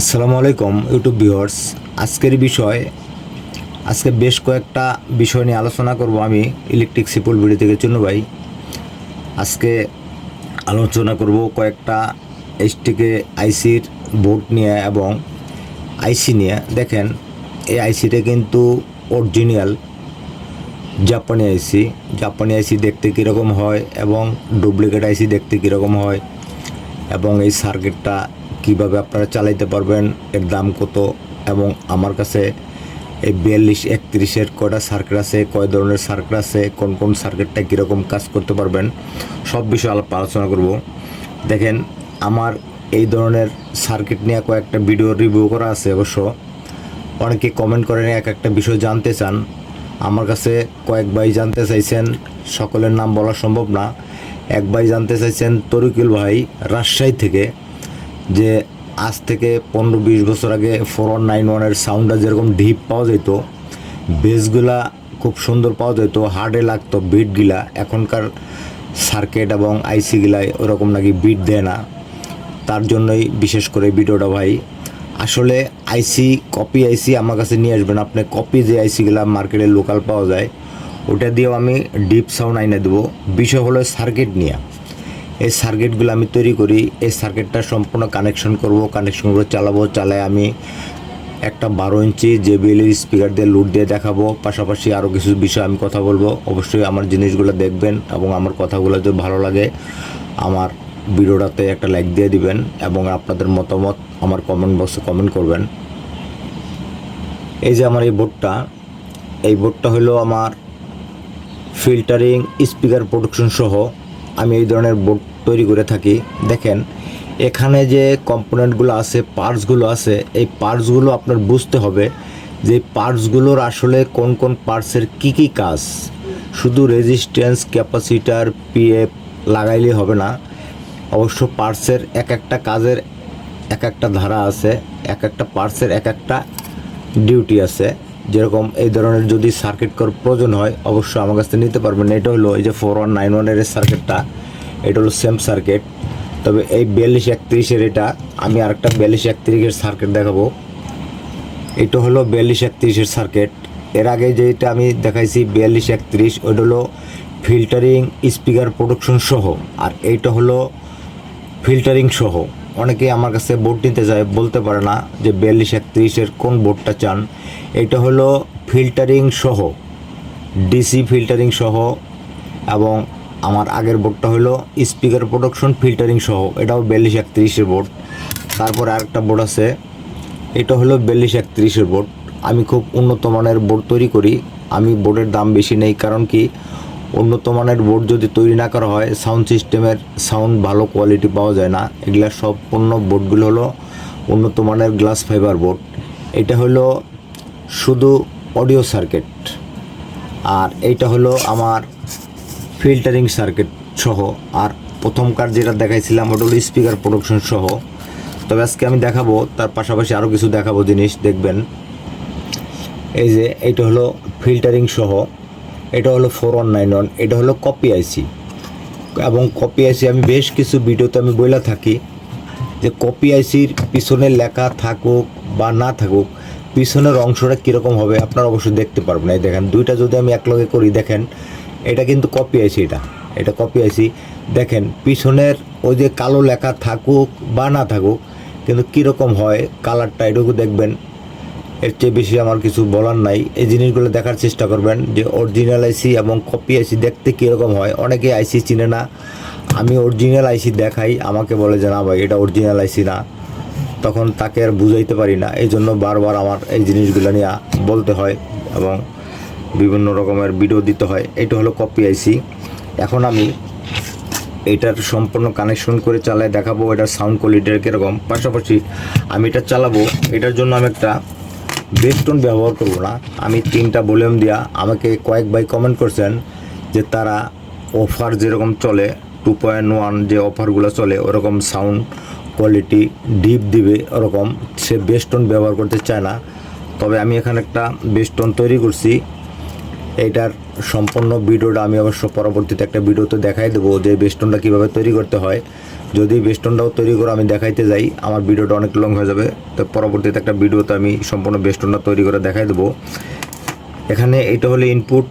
আসসালামু আলাইকুম YouTube viewers আজকের বিষয়, আজকে বেশ কয়েকটা বিষয় নিয়ে আলোচনা করব আমি ইলেকট্রিক সিপুল বিড়ি থেকে চুনু ভাই। আজকে আলোচনা করব কয়েকটা এইচটিকে আইসির বোর্ড নিয়ে এবং আইসি নিয়ে। দেখেন, এই আইসিটা কিন্তু অরিজিনাল জাপানি আইসি জাপানি আইসি দেখতে কীরকম হয় এবং ডুপ্লিকেট আইসি দেখতে কীরকম হয় এবং এই সার্কিটটা কীভাবে আপনারা চালাইতে পারবেন, এর দাম কত, এবং আমার কাছে এই বিয়াল্লিশ একত্রিশের কয়টা সার্কিট আছে, কয় ধরনের সার্কিট আছে, কোন কোন সার্কিটটা কীরকম কাজ করতে পারবেন, সব বিষয়ে আলাপ আলোচনা করব। দেখেন, আমার এই ধরনের সার্কিট নিয়ে কয়েকটা ভিডিও রিভিউ করা আছে অবশ্য। অনেকে কমেন্ট করেন, এক একটা বিষয় জানতে চান। আমার কাছে কয়েক ভাই জানতে চাইছেন, সকলের নাম বলা সম্ভব না। এক ভাই জানতে চাইছেন, তরিকুল ভাই রাজশাহী থেকে। যে আজ থেকে পনেরো বিশ বছর আগে ফোর ওয়ান নাইন ওয়ানের সাউন্ডটা যেরকম ডিপ পাওয়া যেত বেসগুলা খুব সুন্দর পাওয়া যেত হার্ডে লাগতো বিটগুলা এখনকার সার্কিট এবং আইসিগুলাই ওরকম নাকি বিট দেয় না। তার জন্যই বিশেষ করে ভিডিওটা ভাই। আসলে আইসি কপি আইসি আমার কাছে নিয়ে আসবেন। আপনি কপি যে আইসিগুলা মার্কেটে লোকাল পাওয়া যায়, ওটা দিয়েও আমি ডিপ সাউন্ড আইনে দেবো। বিষয় হলো সার্কিট নিয়ে। এই সার্কিটগুলো আমি তৈরি করি। এই সার্কিটটা সম্পূর্ণ কানেকশন করব কানেকশন করে চালাবো, চালায় আমি একটা বারো ইঞ্চি যে জেবিএল স্পিকার দিয়ে লুট দিয়ে দেখাবো। পাশাপাশি আরও কিছু বিষয় আমি কথা বলব। অবশ্যই আমার জিনিসগুলো দেখবেন এবং আমার কথাগুলো যদি ভালো লাগে, আমার ভিডিওটাতে একটা লাইক দিয়ে দিবেন এবং আপনাদের মতামত আমার কমেন্ট বক্সে কমেন্ট করবেন। এই যে আমার এই বোর্ডটা এই বোর্ডটা হলো আমার ফিল্টারিং স্পিকার প্রোডাকশন সহ আমি এই ধরনের বোর্ড তৈরি করে থাকি। দেখেন, এখানে যে কম্পোনেন্টগুলো আছে, পার্টসগুলো আছে, এই পার্টসগুলো আপনার বুঝতে হবে যে পার্টসগুলোর আসলে কোন কোন পার্টসের কি কি কাজ। শুধু রেজিস্ট্যান্স ক্যাপাসিটার পিএফ লাগাইলে হবে না। অবশ্য পার্টসের এক একটা কাজের এক একটা ধারা আছে, এক একটা পার্টসের এক একটা ডিউটি আছে। যেরকম এই ধরনের যদি সার্কিট কর প্রয়োজন হয়, অবশ্যই আমার কাছ থেকে নিতে পারবেন। এটা হলো এই যে ফোর ওয়ান নাইন ওয়ানের সার্কিটটা এটা হলো সেম সার্কিট তবে এই বিয়াল্লিশ একত্রিশের এটা, আমি আরেকটা বিয়াল্লিশ একত্রিশের সার্কিট দেখাবো। এটা হলো বিয়াল্লিশ একত্রিশের সার্কিট এর আগে যেটা আমি দেখাইছি, বিয়াল্লিশ একত্রিশ, ওইটা হলো ফিল্টারিং স্পিকার প্রোডাকশন সহ। আর এইটা হলো ফিল্টারিং সহ। অনেকেই আমার কাছে বোর্ড নিতে যায়, বলতে পারে না যে বিয়াল্লিশ একত্রিশের কোন বোর্ডটা চান। এটা হলো ফিল্টারিং সহ ডিসি ফিল্টারিং সহ, এবং আমার আগের বোর্ডটা হলো স্পিকার প্রোডাকশন ফিল্টারিং সহ, এটাও বিয়াল্লিশ একত্রিশের বোর্ড তারপর আরেকটা বোর্ড আছে, এটা হলো বিয়াল্লিশ একত্রিশের বোর্ড আমি খুব উন্নত মানের বোর্ড তৈরি করি, আমি বোর্ডের দাম বেশি নেই, কারণ কি উন্নত মানের বোর্ড যদি তৈরি না করা হয় সাউন্ড সিস্টেমের সাউন্ড ভালো কোয়ালিটি পাওয়া যায় না। এগুলা সম্পূর্ণ বোর্ডগুলো হলো উন্নত মানের গ্লাস ফাইবার বোর্ড। এটা হলো শুধু অডিও সার্কিট আর এইটা হলো আমার ফিল্টারিং সার্কিট সহ। আর প্রথমকার যেটা দেখাইছিলাম, ওটা হলো স্পিকার প্রোডাকশন সহ। তবে আজকে আমি দেখাবো, তার পাশাপাশি আরও কিছু দেখাবো জিনিস, দেখবেন। এই যে, এইটা হলো ফিল্টারিং সহ। এটা হলো ফোর ওয়ান নাইন ওয়ান এটা হলো কপি আইসি এবং কপি আইসি আমি বেশ কিছু ভিডিওতে আমি বইলা থাকি যে কপি আইসির পিছনে লেখা থাকুক বা না থাকুক, পিছনের অংশটা কীরকম হবে আপনারা অবশ্যই দেখতে পারবেন। এই দেখেন, দুইটা যদি আমি একলগে করি, দেখেন, এটা কিন্তু কপি আইসি এটা। এটা কপি আইসি দেখেন, পিছনের ওই যে কালো লেখা থাকুক বা না থাকুক, কিন্তু কীরকম হয় কালারটা এটুকু দেখবেন। এর চেয়ে বেশি আমার কিছু বলার নাই। এই জিনিসগুলো দেখার চেষ্টা করবেন যে অরিজিনাল আইসি এবং কপি আইসি দেখতে কীরকম হয়। অনেকে আইসি চিনে না। আমি অরিজিনাল আইসি দেখাই, আমাকে বলে যে, না ভাই, এটা অরিজিনাল আইসি না। তখন তাকে আর বুঝাইতে পারি না। এই জন্য বারবার আমার এই জিনিসগুলো নিয়ে বলতে হয় এবং বিভিন্ন রকমের ভিডিও দিতে হয়। এটা হলো কপি আইসি এখন আমি এটার সম্পূর্ণ কানেকশন করে চালায় দেখাবো, এটার সাউন্ড কোয়ালিটির কীরকম। পাশাপাশি আমি এটা চালাবো। এটার জন্য আমি একটা বেস্টন ব্যবহার করব না। আমি তিনটা ভলিউম দিয়া আমাকে কয়েক ভাই কমেন্ট করছেন যে তারা অফার যেরকম চলে টু পয়েন্ট ওয়ান যে অফারগুলো চলে, ওরকম সাউন্ড কোয়ালিটি ডিপ দিবে, ওরকম। সে বেস্টন ব্যবহার করতে চায় না। তবে আমি এখানে একটা বেস্টন তৈরি করছি। এইটার সম্পূর্ণ ভিডিওটা আমি অবশ্য পরবর্তীতে একটা ভিডিওতে দেখাই দেবো যে বেস্টনটা কীভাবে তৈরি করতে হয়। যদি বেস্টনটাও তৈরি করে, আমি দেখাইতে যাই। আমার ভিডিওটা অনেক লং হয়ে যাবে, তো পরবর্তীতে একটা ভিডিওতে আমি সম্পূর্ণ বেস্টনটা তৈরি করে দেখাই দেবো। এখানে এটা হলো ইনপুট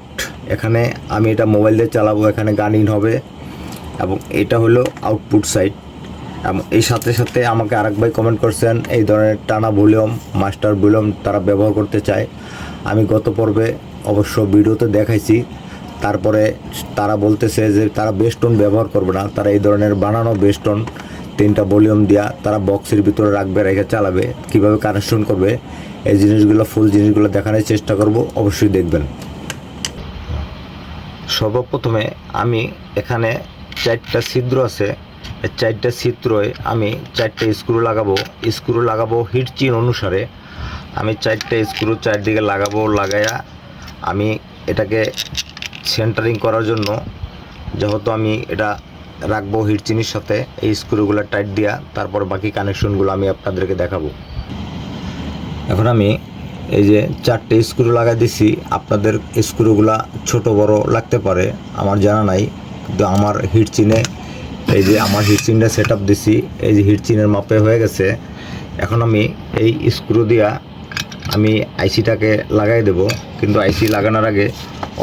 এখানে আমি এটা মোবাইল দিয়ে চালাবো, এখানে গান ইন হবে, এবং এটা হলো আউটপুট সাইড এবং এই সাথে সাথে আমাকে আরেক ভাই কমেন্ট করছেন, এই ধরনের টানা ভলিউম মাস্টার ভলিউম তারা ব্যবহার করতে চায়। আমি গত পর্বে অবশ্য ভিডিওতে দেখাইছি, তারপরে তারা বলতেছে যে তারা বেস্টন ব্যবহার করবে না, তারা এই ধরনের বানানো বেস্টন তিনটা ভলিউম দিয়া তারা বক্সের ভিতরে রাখবে, রেখে চালাবে, কীভাবে কানেকশন করবে, এই জিনিসগুলো ফুল জিনিসগুলো দেখানোর চেষ্টা করব, অবশ্যই দেখবেন। সর্বপ্রথমে আমি এখানে চারটা ছিদ্র আছে চারটা ছিদ্রয় আমি চারটে স্ক্রু লাগাবো স্ক্রু লাগাবো হিট চিন অনুসারে, আমি চারটে স্ক্রু চারদিকে লাগাবো লাগাইয়া আমি এটাকে সেন্টারিং করার জন্য যেহেতু আমি এটা রাখব হিট চিনির সাথে, এই স্ক্রুগুলো টাইট দিয়া তারপর বাকি কানেকশনগুলো আমি আপনাদেরকে দেখাবো। এখন আমি এই যে চারটে স্ক্রু লাগাই দিছি, আপনাদের স্ক্রুগুলা ছোট বড় লাগতে পারে, আমার জানা নাই, কিন্তু আমার হিট চিনে, এই যে আমার হিট চিনটা সেট আপ দিছি, এই যে হিট চিনের মাপে হয়ে গেছে। এখন আমি এই স্ক্রু দিয়া আমি আইসিটাকে লাগাই দেব। কিন্তু আইসি লাগানোর আগে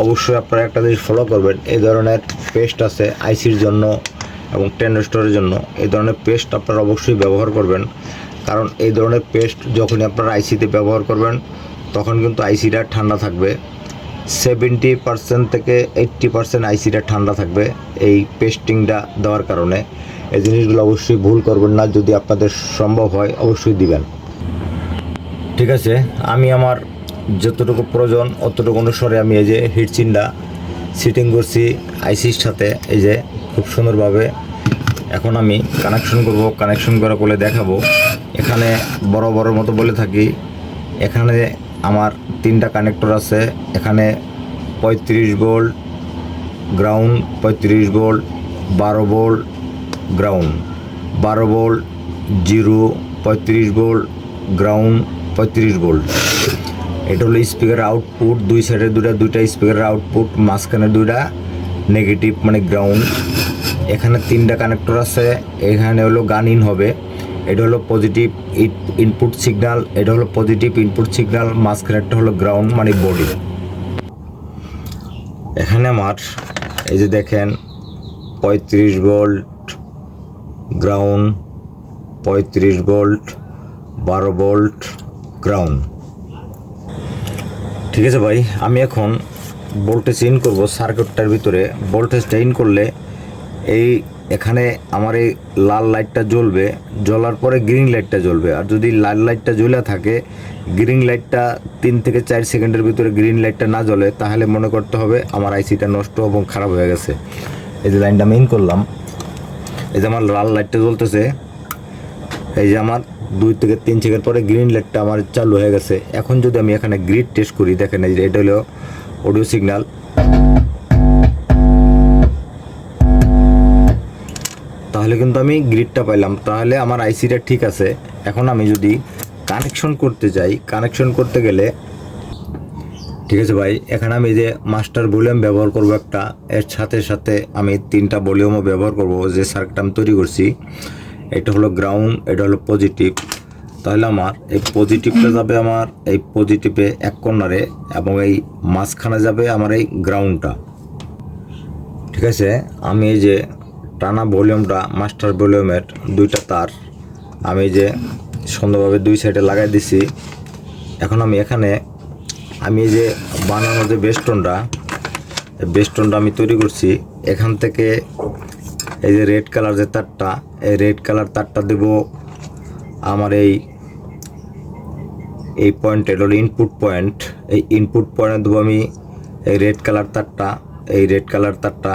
অবশ্যই আপনারা একটা জিনিস ফলো করবেন। এই ধরনের পেস্ট আছে আইসির জন্য এবং ট্রেন্ডস্টোরের জন্য। এই ধরনের পেস্ট আপনারা অবশ্যই ব্যবহার করবেন। কারণ এই ধরনের পেস্ট যখনই আপনারা আইসিতে ব্যবহার করবেন, তখন কিন্তু আইসিটা ঠান্ডা থাকবে। সেভেন্টি পার্সেন্ট থেকে এইট্টি পার্সেন্ট আইসিটা ঠান্ডা থাকবে এই পেস্টিংটা দেওয়ার কারণে। এই জিনিসগুলো অবশ্যই ভুল করবেন না। যদি আপনাদের সম্ভব হয়, অবশ্যই দিবেন। ঠিক আছে, আমি আমার যতটুকু প্রয়োজন, অতটুকু অনুসারে আমি এই যে হিটচিনটা সিটিং করছি আইসির সাথে। এই যে খুব সুন্দরভাবে এখন আমি কানেকশন করব কানেকশন করা বলে দেখাবো। এখানে বড় বড় মতো বলে থাকি, এখানে আমার তিনটা কানেক্টর আছে। এখানে পঁয়ত্রিশ ভোল্ট গ্রাউন্ড পঁয়ত্রিশ ভোল্ট বারো ভোল্ট গ্রাউন্ড বারো ভোল্ট জিরো পঁয়ত্রিশ ভোল্ট গ্রাউন্ড পঁয়ত্রিশ ভোল্ট। এটা হলো স্পিকার আউটপুট দুই সাইডে দুটা দুইটা স্পিকারের আউটপুট মাঝখানে দুইটা নেগেটিভ মানে গ্রাউন্ড এখানে তিনটা কানেক্টর আছে, এখানে হলো গান ইন হবে। এটা হলো পজিটিভ ইনপুট সিগনাল এটা হলো পজিটিভ ইনপুট সিগনাল মাঝখানে একটা হলো গ্রাউন্ড মানে বডি এখানে আমার, এই যে দেখেন, পঁয়ত্রিশ ভোল্ট গ্রাউন্ড পঁয়ত্রিশ ভোল্ট, বারো ভোল্ট গ্রাউন্ড ঠিক আছে ভাই, আমি এখন ভোল্টেজ ইন করব সার্কিটটার ভিতরে। ভোল্টেজটা ইন করলে এই এখানে আমার এই লাল লাইটটা জ্বলবে, জ্বলার পরে গ্রিন লাইটটা জ্বলবে। আর যদি লাল লাইটটা জ্বলে থাকে গ্রিন লাইটটা তিন থেকে চার সেকেন্ডের ভিতরে গ্রিন লাইটটা না জ্বলে, তাহলে মনে করতে হবে আমার আইসিটা নষ্ট এবং খারাপ হয়ে গেছে। এই যে লাইনটা আমি ইন করলাম, এই যে আমার লাল লাইটটা জ্বলতেছে, এই যে আমার দুই থেকে তিন সেকেন্ড পরে গ্রিন লাইটটা আমার চালু হয়ে গেছে। এখন যদি আমি এখানে গ্রিড টেস্ট করি, দেখেন এই যে এটা হলো অডিও সিগন্যাল তাহলে কিন্তু আমি গ্রিডটা পাইলাম। তাহলে আমার আইসিটা ঠিক আছে। এখন আমি যদি কানেকশন করতে চাই কানেকশন করতে গেলে, ঠিক আছে ভাই, এখানে আমি যে মাস্টার ভলিউম ব্যবহার করব একটা, এর সাথে সাথে আমি তিনটা ভলিউমও ব্যবহার করব যে সার্কিটটা আমি তৈরি করছি। এটা হলো গ্রাউন্ড এটা হলো পজিটিভ তাহলে আমার এই পজিটিভটা যাবে আমার এই পজিটিভে এক কর্নারে এবং এই মাঝখানে যাবে আমার এই গ্রাউন্ডটা ঠিক আছে? আমি এই যে টানা ভলিউমটা মাস্টার ভলিউমের দুইটা তার, আমি যে সুন্দরভাবে দুই সাইডে লাগাই দিছি। এখন আমি এখানে, আমি যে বানানো যে বেস্টনটা এই বেস্টনটা আমি তৈরি করছি, এখান থেকে এই যে রেড কালার যে তারটা, এই রেড কালার তারটা দেব আমার এই এই পয়েন্ট এটা হলো ইনপুট পয়েন্ট এই ইনপুট পয়েন্টে দেবো আমি এই রেড কালার তারটা, এই রেড কালার তারটা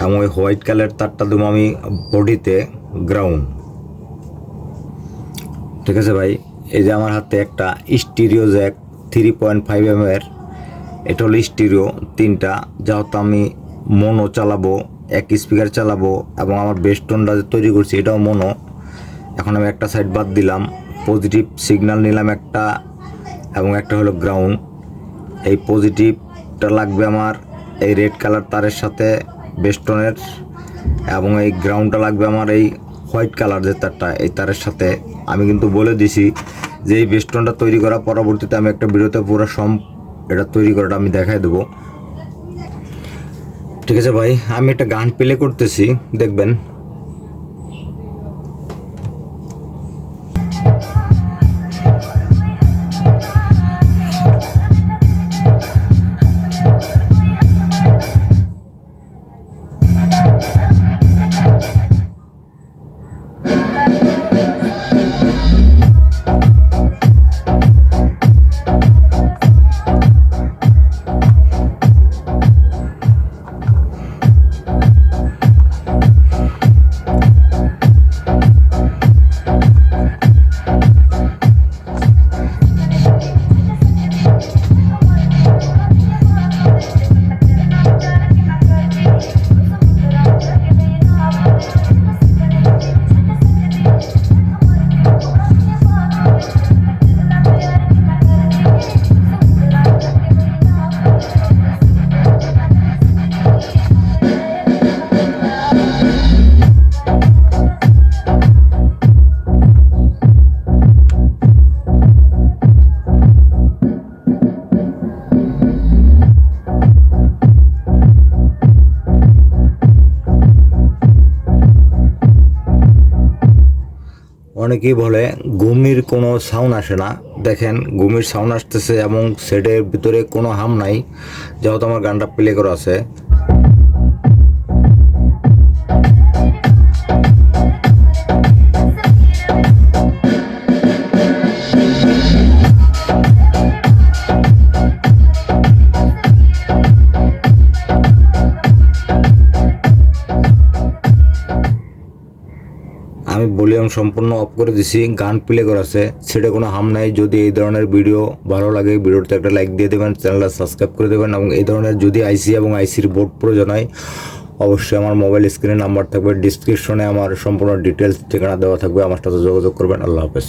এবং ওই হোয়াইট কালার তারটা দেবো আমি বডিতে গ্রাউন্ড ঠিক আছে ভাই? এই যে আমার হাতে একটা stereo jack three point five M এর, এটা হলো স্টিরিও তিনটা, যেহেতু আমি মনো চালাবো এক স্পিকার চালাবো এবং আমার বেস্টনটা তৈরি করছি এটাও মনো এখন আমি একটা সাইড বাদ দিলাম পজিটিভ সিগন্যাল নিলাম একটা এবং একটা হলো গ্রাউন্ড এই পজিটিভটা লাগবে আমার এই রেড কালার তারের সাথে বেস্টনের এবং এই গ্রাউন্ডটা লাগবে আমার এই হোয়াইট কালার যে তারটা, এই তারের সাথে। আমি কিন্তু বলে দিছি যে এই বেস্টনটা তৈরি করা পরবর্তীতে আমি একটা ভিডিওতে পুরো সম এটা তৈরি করাটা আমি দেখাই দেবো। ঠিক আছে ভাই আমি একটা গান প্লে করতেছি দেখবেন। অনেকেই বলে ঘুমির কোনো সাউন্ড আসে না। দেখেন ঘুমির সাউন্ড আসতেছে এবং সেটের ভিতরে কোনো হাম নাই, যেহেতু আমার গানটা প্লে করা আছে। আমি ভলিউম সম্পূর্ণ অফ করে দিছি, গান প্লে করা আছে সেটা কোনো হাম নাই। যদি এই ধরনের ভিডিও ভালো লাগে, ভিডিওতে একটা লাইক দিয়ে দেবেন চ্যানেলটা সাবস্ক্রাইব করে দেবেন এবং এই ধরনের যদি আইসি এবং আইসির বোর্ড প্রয়োজন হয়, অবশ্যই আমার মোবাইল স্ক্রিনে নাম্বার থাকবে। ডিসক্রিপশনে আমার সম্পূর্ণ ডিটেলস ঠিকানা দেওয়া থাকবে। আমার সাথে যোগাযোগ করবেন। আল্লাহ হাফেজ।